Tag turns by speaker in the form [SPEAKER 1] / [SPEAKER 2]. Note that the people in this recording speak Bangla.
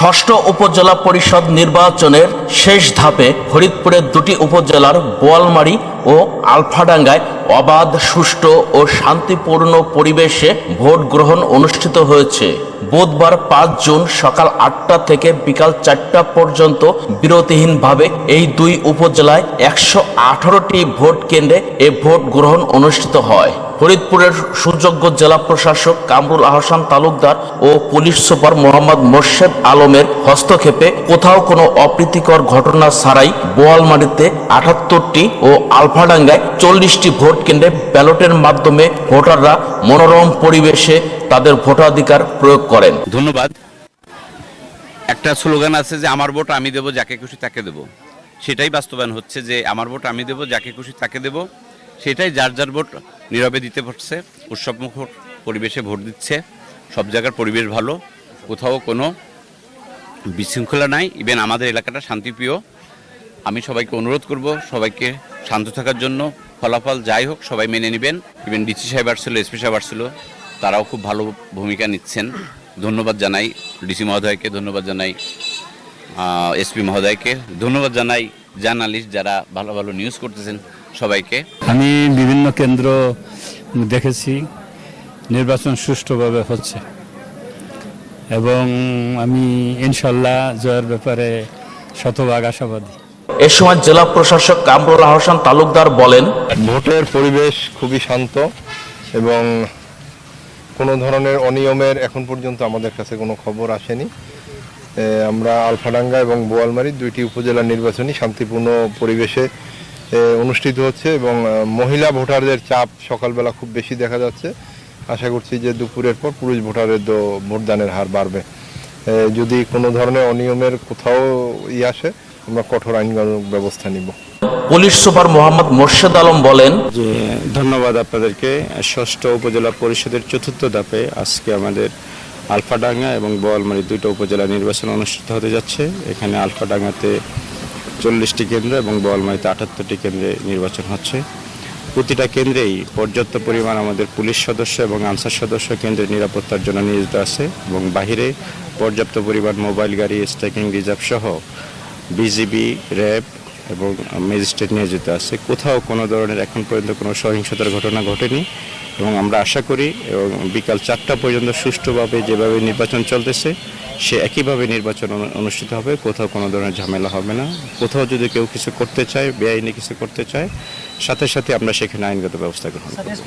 [SPEAKER 1] ষষ্ঠ উপজেলা পরিষদ নির্বাচনের শেষ ধাপে ফরিদপুরের দুটি উপজেলার বোয়ালমারি ও আলফাডাঙ্গায় অবাধ, সুষ্ঠু ও শান্তিপূর্ণ পরিবেশে ভোট গ্রহণ অনুষ্ঠিত হয়েছে। বুধবার পাঁচ জুন সকাল আটটা থেকে বিকাল চারটা পর্যন্ত বিরতিহীনভাবে এই দুই উপজেলায় একশো আঠারোটি ভোট কেন্দ্রে এ ভোট গ্রহণ অনুষ্ঠিত হয়। ফরিদপুরের সুযোগ্য জেলা প্রশাসক কামরুল আহসান তালুকদার ও পুলিশ সুপার মোহাম্মদ মোর্শেদ আলমের হস্তক্ষেপে কোথাও কোনো অপ্রীতিকর ঘটনা ছাড়াই বোয়ালমারিতে আটাত্তরটি ও আলফাডাঙ্গায় চল্লিশটি ভোট কেন্দ্রে ব্যালটের মাধ্যমে ভোটাররা মনোরম পরিবেশে তাদের ভোটাধিকার প্রয়োগ করেন।
[SPEAKER 2] ধন্যবাদ। একটা স্লোগান আছে যে, আমার ভোট আমি দেব, যাকে খুশি তাকে দেব। সেটাই বাস্তবায়ন হচ্ছে যে, আমার ভোট আমি দেব, যাকে খুশি তাকে দেব। সেটাই যার যার ভোট নীরবে দিতে পারছে উৎসবমুখর পরিবেশে ভোট দিচ্ছে। সব জায়গার পরিবেশ ভালো, কোথাও কোনো বিশৃঙ্খলা নাই। ইভেন আমাদের এলাকাটা শান্তিপ্রিয়। আমি সবাইকে অনুরোধ করব, সবাইকে শান্ত থাকার জন্য। ফলাফল যাই হোক, সবাই মেনে নেবেন। ইভেন ডিসি সাহেব আসছিল এসপি সাহেব আসছিল, তারাও খুব ভালো ভূমিকা নিচ্ছেন। ধন্যবাদ জানাই ডিসি মহোদয়কে, ধন্যবাদ জানাই এসপি মহোদয়কে, ধন্যবাদ জানাই জার্নালিস্ট যারা ভালো ভালো নিউজ করতেছেন সবাইকে।
[SPEAKER 3] আমি বিভিন্ন কেন্দ্র দেখেছি, নির্বাচন সুষ্ঠুভাবে হচ্ছে। এবং আমি ইনশাল্লাহ জয়ের ব্যাপারে শতভাগ আশাবাদী।
[SPEAKER 1] এ সময় জেলা প্রশাসক কামরুল আহসান তালুকদার বলেন,
[SPEAKER 4] ভোটের পরিবেশ খুবই শান্ত এবং কোনো ধরনের অনিয়মের এখন পর্যন্ত আমাদের কাছে কোনো খবর আসেনি। আমরা আলফাডাঙ্গা এবং বোয়ালমারি দুইটি উপজেলা নির্বাচনী শান্তিপূর্ণ পরিবেশে অনুষ্ঠিত হচ্ছে এবং মহিলা ভোটারদের চাপ সকালবেলা খুব বেশি দেখা যাচ্ছে। আশা করছি যে দুপুরের পর পুরুষ ভোটারের ভোটদানের হার বাড়বে। যদি কোনো ধরনের অনিয়মের কোথাও ই আসে আমরা কঠোর আইনগত ব্যবস্থা নিব।
[SPEAKER 1] পুলিশ সুপার মোহাম্মদ মোর্শেদ আলম বলেন
[SPEAKER 5] যে ধন্যবাদ আপনাদেরকে। ষষ্ঠ উপজেলা পরিষদের চতুর্থ ধাপে আজকে আমাদের আলফাডাঙ্গা এবং বোয়ালমারি দুটো উপজেলা নির্বাচন অনুষ্ঠিত হতে যাচ্ছে। এখানে আলফাডাঙ্গাতে চল্লিশটি কেন্দ্র এবং বোয়ালমারিতে আটাত্তরটি কেন্দ্রে নির্বাচন হচ্ছে। প্রতিটা কেন্দ্রেই পর্যাপ্ত পরিমাণ আমাদের পুলিশ সদস্য এবং আনসার সদস্য কেন্দ্রের নিরাপত্তার জন্য নিয়োজিত আছে এবং বাহিরে পর্যাপ্ত পরিমাণ মোবাইল গাড়ি স্ট্রাইকিং রিজার্ভ সহ বিজিবি, র্যাব এবং ম্যাজিস্ট্রেট নিয়োজিত আছে। কোথাও কোনো ধরনের এখন পর্যন্ত কোনো সহিংসতার ঘটনা ঘটেনি এবং আমরা আশা করি এবং বিকাল চারটা পর্যন্ত সুষ্ঠুভাবে যেভাবে নির্বাচন চলতেছে, সে একইভাবে নির্বাচন অনুষ্ঠিত হবে। কোথাও কোনো ধরনের ঝামেলা হবে না। কোথাও যদি কেউ কিছু করতে চায়, বেআইনি কিছু করতে চায়, সাথে সাথে আমরা সেখানে আইনগত ব্যবস্থা গ্রহণ করব।